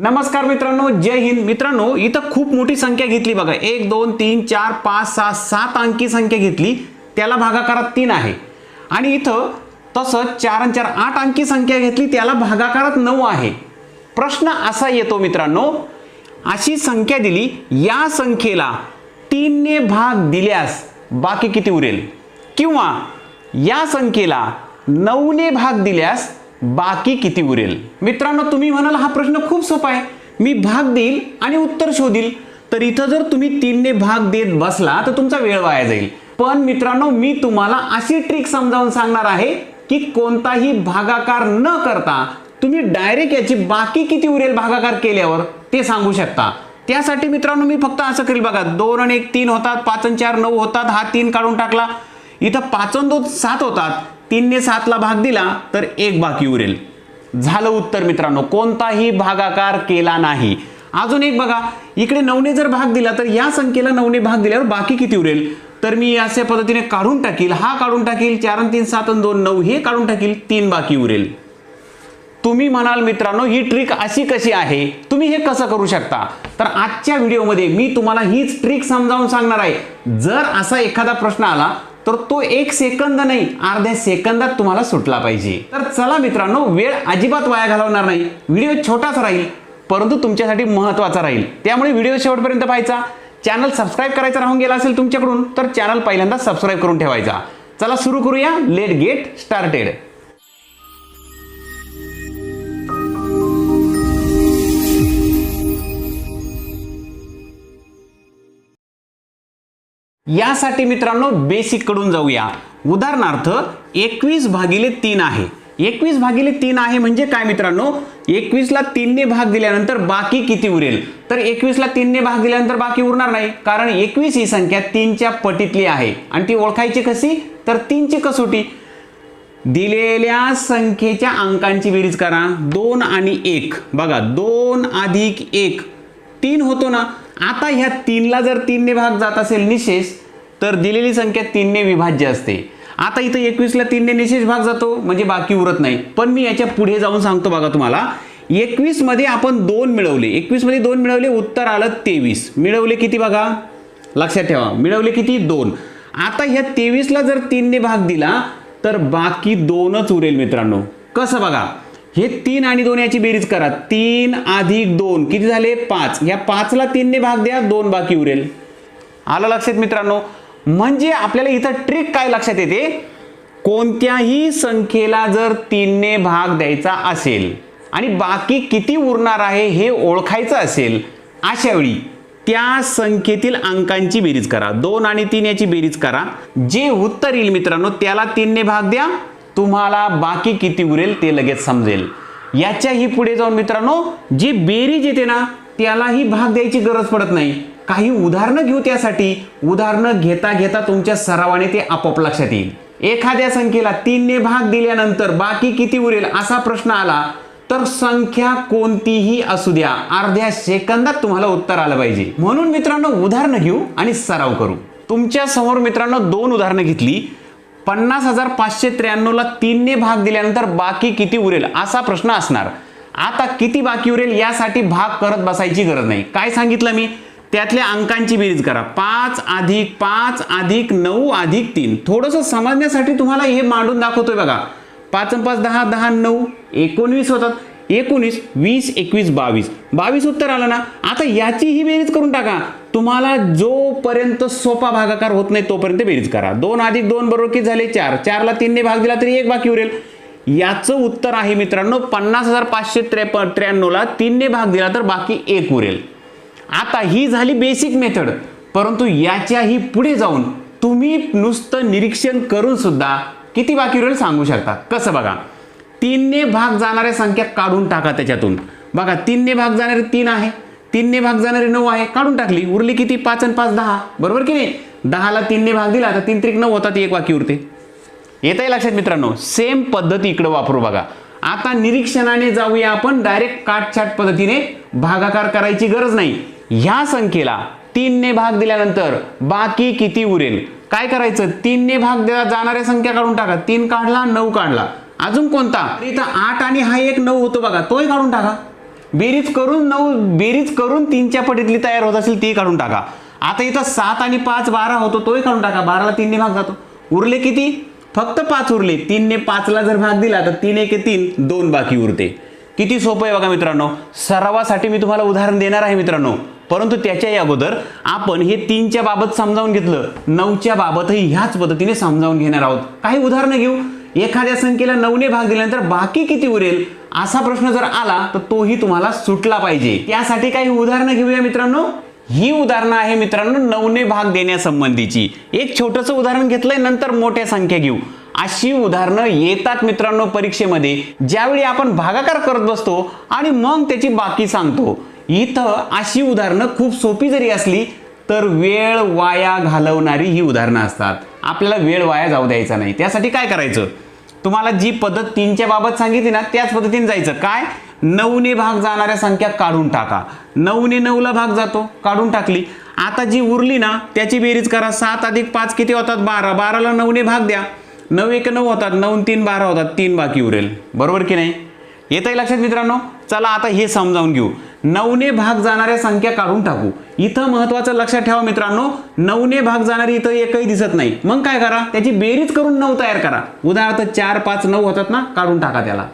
नमस्कार मित्रांनो जय हिंद. मित्रांनो इथं खूप मोठी संख्या घेतली बघा. एक दोन तीन चार पाच सहा सात अंकी संख्या घेतली. त्याला भागाकारात तीन आहे. आणि इथं तसं चार आणि चार आठ अंकी संख्या घेतली त्याला भागाकारात नऊ आहे. प्रश्न असा येतो मित्रांनो अशी संख्या दिली या संख्येला तीनने भाग दिल्यास बाकी किती उरेल? किंवा या संख्येला नऊने भाग दिल्यास बाकी किती उरेल? मित्रांनो तुम्ही म्हणाल हा प्रश्न खूप सोपा आहे. मी भाग देईल आणि उत्तर शोधील. तर इथं जर तुम्ही तीनने भाग देत बसला तर तुमचा वेळ वाया जाईल. पण मित्रांनो मी तुम्हाला अशी ट्रिक समजावून सांगणार आहे की कोणताही भागाकार न करता तुम्ही डायरेक्ट याची बाकी किती उरेल भागाकार केल्यावर ते सांगू शकता. त्यासाठी मित्रांनो मी फक्त असं करील बघा दोन आणि एक तीन होतात पाच आणि चार नऊ होतात हा तीन काढून टाकला. इथं पाचन दोन सात होतात. तीनने सातला भाग दिला तर एक बाकी उरेल. झालं उत्तर मित्रांनो कोणताही भागाकार केला नाही. अजून एक बघा इकडे नऊने जर भाग दिला तर या संख्येला नऊने भाग दिल्यावर बाकी किती उरेल? तर मी अशा पद्धतीने काढून टाकील हा काढून टाकील चार आणि तीन सात आणि दोन नऊ हे काढून टाकील तीन बाकी उरेल. तुम्ही म्हणाल मित्रांनो ही ट्रिक अशी कशी आहे? तुम्ही हे कसं करू शकता? तर आजच्या व्हिडिओमध्ये मी तुम्हाला हीच ट्रिक समजावून सांगणार आहे. जर असा एखादा प्रश्न आला तर तो एक सेकंद नाही अर्ध्या सेकंदात तुम्हाला सुटला पाहिजे. तर चला मित्रांनो वेळ अजिबात वाया घालवणार नाही. व्हिडिओ छोटाच राहील परंतु तुमच्यासाठी महत्त्वाचा राहील. त्यामुळे व्हिडिओ शेवटपर्यंत पाहायचा. चॅनल सबस्क्राईब करायचा राहून गेला असेल तुमच्याकडून तर चॅनल पहिल्यांदा सबस्क्राईब करून ठेवायचा. चला सुरू करूया. Let get started. यासाठी मित्रांनो बेसिककडून जाऊया. उदाहरणार्थ एकवीस भागिले तीन आहे. एकवीस भागिले तीन आहे म्हणजे काय मित्रांनो? एकवीसला तीनने भाग दिल्यानंतर बाकी किती उरेल? तर एकवीसला तीनने भाग दिल्यानंतर बाकी उरणार नाही. कारण एकवीस ही संख्या तीनच्या पटीतली आहे. आणि ती ओळखायची कशी? तर तीनची कसोटी? दिलेल्या संख्येच्या अंकांची बेरीज करा. दोन आणि एक. बघा दोन अधिक एक. तीन होतो ना? आता ह्या तीनला जर तीनने भाग जात असेल निशेष तर दिलेली संख्या तीनने विभाज्य असते. आता इथं एकवीसला तीनने निशेष भाग जातो म्हणजे बाकी उरत नाही. पण मी याच्यापुढे जाऊन सांगतो बघा तुम्हाला. एकवीसमध्ये आपण दोन मिळवले. एकवीसमध्ये दोन मिळवले उत्तर आलं तेवीस. मिळवले किती बघा? लक्षात ठेवा. मिळवले किती? दोन. आता ह्या तेवीसला जर तीनने भाग दिला तर बाकी दोनच उरेल मित्रांनो. कसं बघा? हे तीन आणि दोन याची बेरीज करा. तीन अधिक दोन. किती झाले? पाच. या पाचला तीनने भाग द्या दोन बाकी उरेल. आलं लक्षात मित्रांनो? म्हणजे आपल्याला इथं ट्रिक काय लक्षात येते? कोणत्याही संख्येला जर तीनने भाग द्यायचा असेल आणि बाकी किती उरणार आहे हे ओळखायचं असेल अशावेळी त्या संख्येतील अंकांची बेरीज करा. दोन आणि तीन याची बेरीज करा. जे उत्तर येईल मित्रांनो त्याला तीनने भाग द्या. तुम्हाला बाकी किती उरेल ते लगेच समजेल. याच्याही पुढे जाऊन मित्रांनो जी बेरीज येते ना त्यालाही भाग द्यायची गरज पडत नाही. काही उदाहरणं घेऊ त्यासाठी. उदाहरणं घेता घेता तुमच्या सरावाने ते आपोआप लक्षात येईल. एखाद्या संख्येला तीनने भाग दिल्यानंतर बाकी किती उरेल असा प्रश्न आला तर संख्या कोणतीही असू द्या. अर्ध्या सेकंदात तुम्हाला उत्तर आलं पाहिजे. म्हणून मित्रांनो उदाहरणं घेऊ आणि सराव करू. तुमच्यासमोर मित्रांनो दोन उदाहरणं घेतली. पन्नास हजार पाचशे त्र्याण्णवला तीनने भाग दिल्यानंतर बाकी किती उरेल असा प्रश्न असणार. आता किती बाकी उरेल यासाठी भाग करत बसायची गरज नाही. काय सांगितलं मी? त्यातल्या अंकांची बेरीज करा. पाच अधिक पाच अधिक नऊ अधिक तीन. थोडंसं समजण्यासाठी तुम्हाला हे मांडून दाखवतोय बघा. पाच पाच दहा दहा नऊ एकोणवीस होतात. एकोणीस वीस एकवीस बावीस. बावीस उत्तर आलं ना? आता याचीही बेरीज करून टाका. तुम्हाला जोपर्यंत सोपा भागाकार होत नाही तोपर्यंत बेरीज करा. दोन अधिक दोन बरोबर किती झाले? चार. चारला तीनने भाग दिला तरी एक बाकी उरेल. याचं उत्तर आहे मित्रांनो पन्नास हजार पाचशे त्रेप त्र्याण्णवला तीनने भाग दिला तर बाकी एक उरेल. आता ही झाली बेसिक मेथड परंतु याच्याही पुढे जाऊन तुम्ही नुसतं निरीक्षण करून सुद्धा किती बाकी उरेल सांगू शकता. कसं बघा तीनने भाग जाणाऱ्या संख्या काढून टाका त्याच्यातून. बघा तीनने भाग जाणारे तीन आहे. तीनने भाग जाणारे नऊ आहे काढून टाकली. उरली किती? पाच आणि पाच दहा. बरोबर की नाही? दहाला तीनने भाग दिला तर तीन त्रिक नऊ होतात एक वाकी उरते. येत आहे लक्षात मित्रांनो सेम पद्धती इकडं वापरू बघा. आता निरीक्षणाने जाऊया आपण डायरेक्ट काटछाट पद्धतीने भागाकार करायची गरज नाही. ह्या संख्येला तीनने भाग दिल्यानंतर बाकी किती उरेल? काय करायचं? तीनने भाग द्या जाणाऱ्या संख्या काढून टाका. तीन काढला नऊ काढला. अजून कोणता? इथं आठ आणि हा एक नऊ होतो बघा. तोही काढून टाका. बेरीज करून नऊ बेरीज करून तीनच्या पटीतली तयार होत असेल ती काढून टाका. आता इथं सात आणि पाच बारा होतो तोही काढून टाका. बाराला तीनने भाग जातो. उरले किती? फक्त पाच उरले. तीनने पाचला जर भाग दिला तर तीन एक तीन दोन बाकी उरते. किती सोपं आहे बघा मित्रांनो. सरावासाठी मी तुम्हाला उदाहरण देणार आहे मित्रांनो. परंतु त्याच्याही अगोदर आपण हे तीनच्या बाबत समजावून घेतलं. नऊच्या बाबतही ह्याच पद्धतीने समजावून घेणार आहोत. काही उदाहरणं घेऊ? एखाद्या संख्येला नऊने भाग दिल्यानंतर बाकी किती उरेल? असा प्रश्न जर आला तर तोही तुम्हाला सुटला पाहिजे. त्यासाठी काही उदाहरणं घेऊया मित्रांनो. ही उदाहरणं आहे मित्रांनो नऊने भाग देण्यासंबंधीची. एक छोटंसं उदाहरण घेतलंय नंतर मोठ्या संख्या घेऊ. अशी उदाहरणं येतात मित्रांनो परीक्षेमध्ये ज्यावेळी आपण भागाकार करत बसतो आणि मग त्याची बाकी सांगतो. इथं अशी उदाहरणं खूप सोपी जरी असली तर वेळ वाया घालवणारी ही उदाहरणं असतात. आपल्याला वेळ वाया जाऊ द्यायचा नाही. त्यासाठी काय करायचं? तुम्हाला जी पद्धत तीनच्या बाबत सांगितली ना त्याच पद्धतीने जायचं. काय? नऊने भाग जाणाऱ्या संख्या काढून टाका. नऊने नऊला भाग जातो काढून टाकली. आता जी उरली ना त्याची बेरीज करा. सात अधिक पाच किती होतात? बारा. बाराला नऊने भाग द्या. नऊ एक नऊ होतात. नऊ तीन बारा होतात. तीन बाकी उरेल. बरोबर की नाही? येत आहे लक्षात मित्रांनो? चला आता हे समजावून घेऊ. नऊने भाग जाणाऱ्या संख्या काढून टाकू. इथं महत्वाचं लक्षात ठेवा मित्रांनो नऊने भाग जाणारी इथं एकही दिसत नाही. मग काय करा त्याची बेरीज करून नऊ तयार करा. उदाहरणार्थ चार पाच नऊ होतात ना काढून टाका त्याला.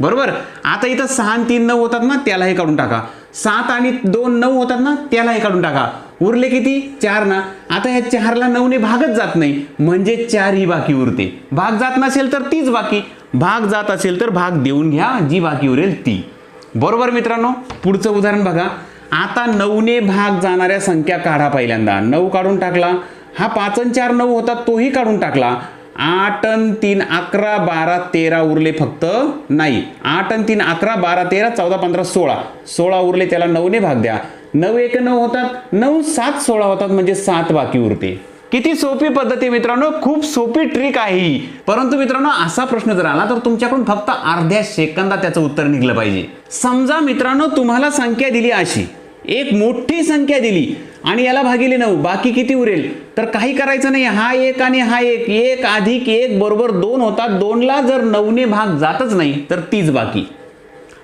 बरोबर? आता इथं सहा आणि तीन नऊ होतात ना त्यालाही काढून टाका. सात आणि दोन नऊ होतात ना त्यालाही काढून टाका. उरले किती? चार ना. आता ह्या चारला नऊने भागच जात नाही. म्हणजे चार ही बाकी उरते. भाग जात नसेल तर तीच बाकी. भाग जात असेल तर भाग देऊन घ्या जी बाकी उरेल ती. बरोबर मित्रांनो पुढचं उदाहरण बघा. आता नऊने भाग जाणाऱ्या संख्या काढा पहिल्यांदा. नऊ काढून टाकला. हा पाच चार नऊ होता तोही काढून टाकला. आठ अन तीन अकरा बारा तेरा उरले फक्त नाही. आठ अन तीन अकरा बारा तेरा चौदा पंधरा सोळा. सोळा उरले त्याला नऊने भाग द्या. नऊ एक नऊ होतात. नऊ सात सोळा होतात म्हणजे सात बाकी उरते. किती सोपी पद्धती मित्रांनो खूप सोपी ट्रिक आहे ही. परंतु मित्रांनो असा प्रश्न जर आला तर तुमच्याकडून फक्त अर्ध्या सेकंदात त्याचं उत्तर निघलं पाहिजे. समजा मित्रांनो तुम्हाला संख्या दिली अशी. एक मोठी संख्या दिली आणि याला भागिले नऊ बाकी किती उरेल? तर काही करायचं नाही हा एक आणि हा एक. एक अधिक एक बरोबर दोन होतात. दोनला जर नऊने भाग जातच नाही तर तीच बाकी.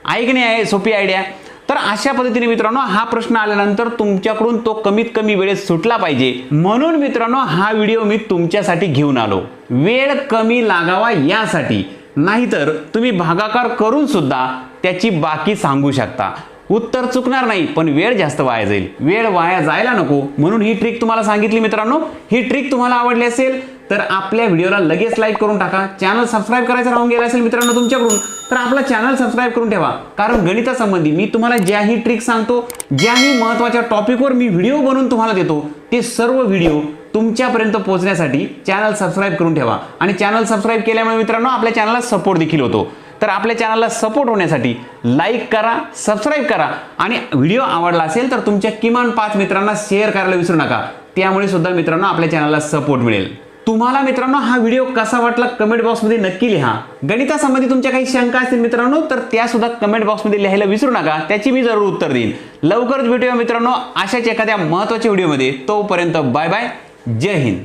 ऐकणे नाही आहे सोपी आयडिया तर अशा पद्धतीने मित्रांनो हा प्रश्न आल्यानंतर तुमच्याकडून तो कमीत कमी वेळेत सुटला पाहिजे. म्हणून मित्रांनो हा व्हिडिओ मी तुमच्यासाठी घेऊन आलो. वेळ कमी लागावा यासाठी. नाहीतर तुम्ही भागाकार करून सुद्धा त्याची बाकी सांगू शकता. उत्तर चुकणार नाही पण वेळ जास्त वाया जाईल. वेळ वाया जायला नको. म्हणून ही ट्रिक तुम्हाला सांगितली मित्रांनो. ही ट्रिक तुम्हाला आवडली असेल तर आपल्या व्हिडिओला लगेच लाईक करून टाका. चॅनल सबस्क्राईब करायचं राहून गेला असेल मित्रांनो तुमच्याकडून तर आपला चॅनल सबस्क्राईब करून ठेवा. कारण गणितासंबंधी मी तुम्हाला ज्याही ट्रिक सांगतो ज्याही महत्त्वाच्या टॉपिकवर मी व्हिडिओ बनवून तुम्हाला देतो ते सर्व व्हिडिओ तुमच्यापर्यंत पोहोचण्यासाठी चॅनल सबस्क्राईब करून ठेवा. आणि चॅनल सबस्क्राईब केल्यामुळे मित्रांनो आपल्या चॅनलला सपोर्ट देखील होतो. तर आपल्या चॅनलला सपोर्ट होण्यासाठी लाईक करा सबस्क्राईब करा. आणि व्हिडिओ आवडला असेल तर तुमच्या किमान पाच मित्रांना शेअर करायला विसरू नका. त्यामुळे सुद्धा मित्रांनो आपल्या चॅनलला सपोर्ट मिळेल. तुम्हाला मित्रांनो हा व्हिडिओ कसा वाटला कमेंट बॉक्समध्ये नक्की लिहा. गणितासंबंधी तुमच्या काही शंका असतील मित्रांनो तर त्या सुद्धा कमेंट बॉक्समध्ये लिहायला विसरू नका. त्याची मी जरूर उत्तर देईन. लवकरच भेटूया मित्रांनो अशाच एखाद्या महत्त्वाच्या व्हिडिओमध्ये. तोपर्यंत बाय बाय जय हिंद.